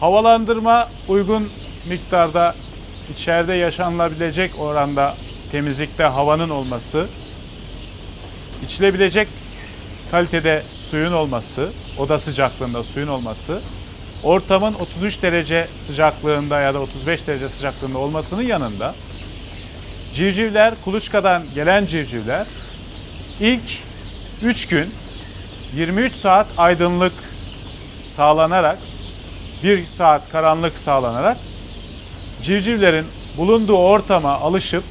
Havalandırma uygun miktarda içeride yaşanılabilecek oranda temizlikte havanın olması, içilebilecek kalitede suyun olması, oda sıcaklığında suyun olması, ortamın 33 derece sıcaklığında ya da 35 derece sıcaklığında olmasının yanında civcivler, kuluçkadan gelen civcivler ilk 3 gün 23 saat aydınlık sağlanarak 1 saat karanlık sağlanarak civcivlerin bulunduğu ortama alışıp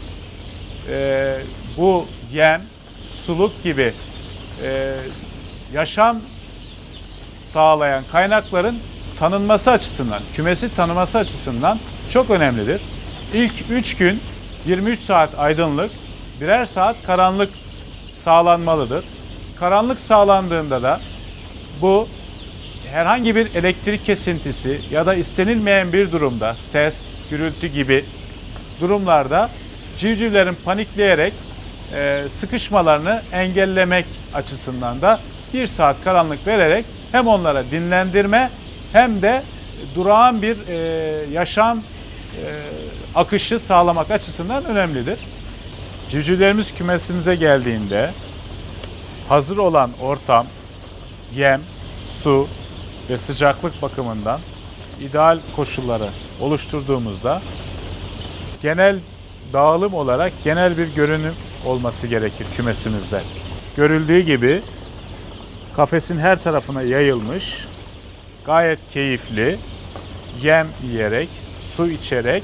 e, bu yem, suluk gibi e, yaşam sağlayan kaynakların tanınması açısından, kümesi tanıması açısından çok önemlidir. İlk 3 gün 23 saat aydınlık, birer saat karanlık sağlanmalıdır. Karanlık sağlandığında da bu herhangi bir elektrik kesintisi ya da istenilmeyen bir durumda ses, gürültü gibi durumlarda civcivlerin panikleyerek e, sıkışmalarını engellemek açısından da bir saat karanlık vererek hem onlara dinlendirme hem de durağan bir e, yaşam e, akışı sağlamak açısından önemlidir. Civcivlerimiz kümesimize geldiğinde hazır olan ortam, yem, su ve sıcaklık bakımından ideal koşulları oluşturduğumuzda genel dağılım olarak genel bir görünüm olması gerekir kümesimizde. Görüldüğü gibi kafesin her tarafına yayılmış, gayet keyifli, yem yiyerek, su içerek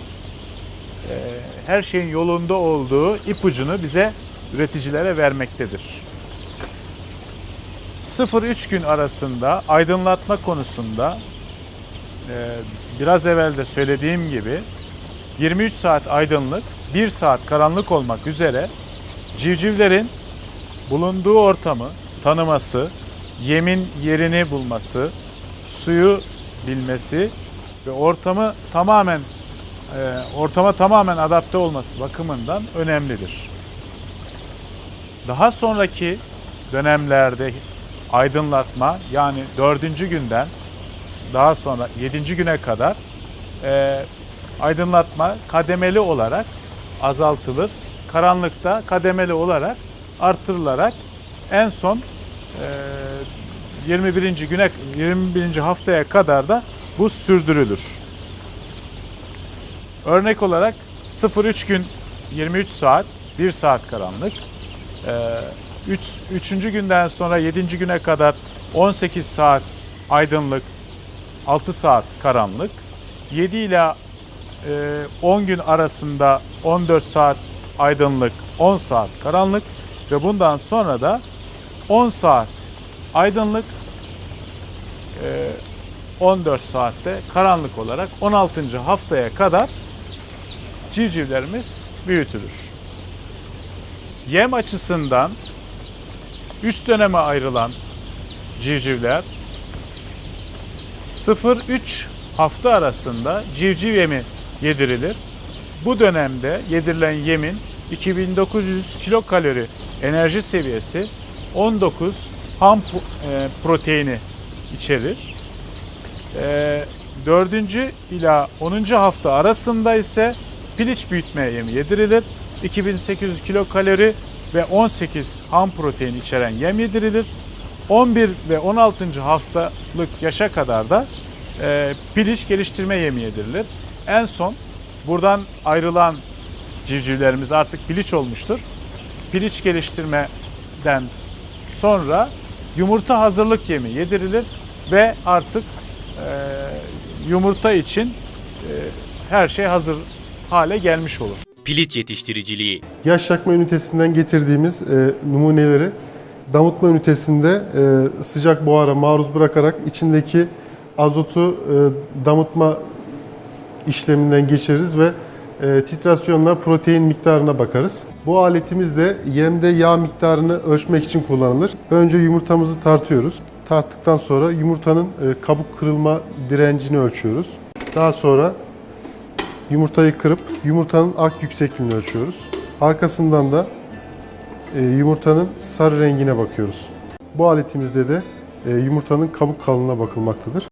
e, her şeyin yolunda olduğu ipucunu bize üreticilere vermektedir. 0-3 gün arasında aydınlatma konusunda e, biraz evvel de söylediğim gibi 23 saat aydınlık, 1 saat karanlık olmak üzere civcivlerin bulunduğu ortamı tanıması, yemin yerini bulması, suyu bilmesi ve ortamı tamamen e, ortama tamamen adapte olması bakımından önemlidir. Daha sonraki dönemlerde aydınlatma yani dördüncü günden daha sonra yedinci güne kadar e, aydınlatma kademeli olarak azaltılır. Karanlıkta kademeli olarak artırılarak en son e, 21. güne 21. haftaya kadar da bu sürdürülür. Örnek olarak 0-3 gün 23 saat, 1 saat karanlık. 3. üçüncü günden sonra 7. güne kadar 18 saat aydınlık, 6 saat karanlık. 7 ile e, 10 gün arasında 14 saat aydınlık, 10 saat karanlık ve bundan sonra da 10 saat aydınlık, e, 14 saatte karanlık olarak 16. haftaya kadar civcivlerimiz büyütülür. Yem açısından 3 döneme ayrılan civcivler 0-3 hafta arasında civciv yemi yedirilir. Bu dönemde yedirilen yemin 2900 kilokalori enerji seviyesi 19 ham e, proteini içerir. E, 4. ila 10. hafta arasında ise piliç büyütme yemi yedirilir. 2800 kilokalori ve 18 ham protein içeren yem yedirilir. 11 ve 16. haftalık yaşa kadar da e, piliç geliştirme yemi yedirilir. En son buradan ayrılan civcivlerimiz artık piliç olmuştur. Piliç geliştirmeden sonra yumurta hazırlık yemi yedirilir ve artık e, yumurta için e, her şey hazır hale gelmiş olur. Piliç yetiştiriciliği. Yaş yakma ünitesinden getirdiğimiz e, numuneleri damıtma ünitesinde e, sıcak buhara maruz bırakarak içindeki azotu e, damıtma işleminden geçiririz ve e, titrasyonla protein miktarına bakarız. Bu aletimiz de yemde yağ miktarını ölçmek için kullanılır. Önce yumurtamızı tartıyoruz. Tarttıktan sonra yumurtanın e, kabuk kırılma direncini ölçüyoruz. Daha sonra Yumurtayı kırıp yumurtanın ak yüksekliğini ölçüyoruz. Arkasından da e, yumurtanın sarı rengine bakıyoruz. Bu aletimizde de e, yumurtanın kabuk kalınlığına bakılmaktadır.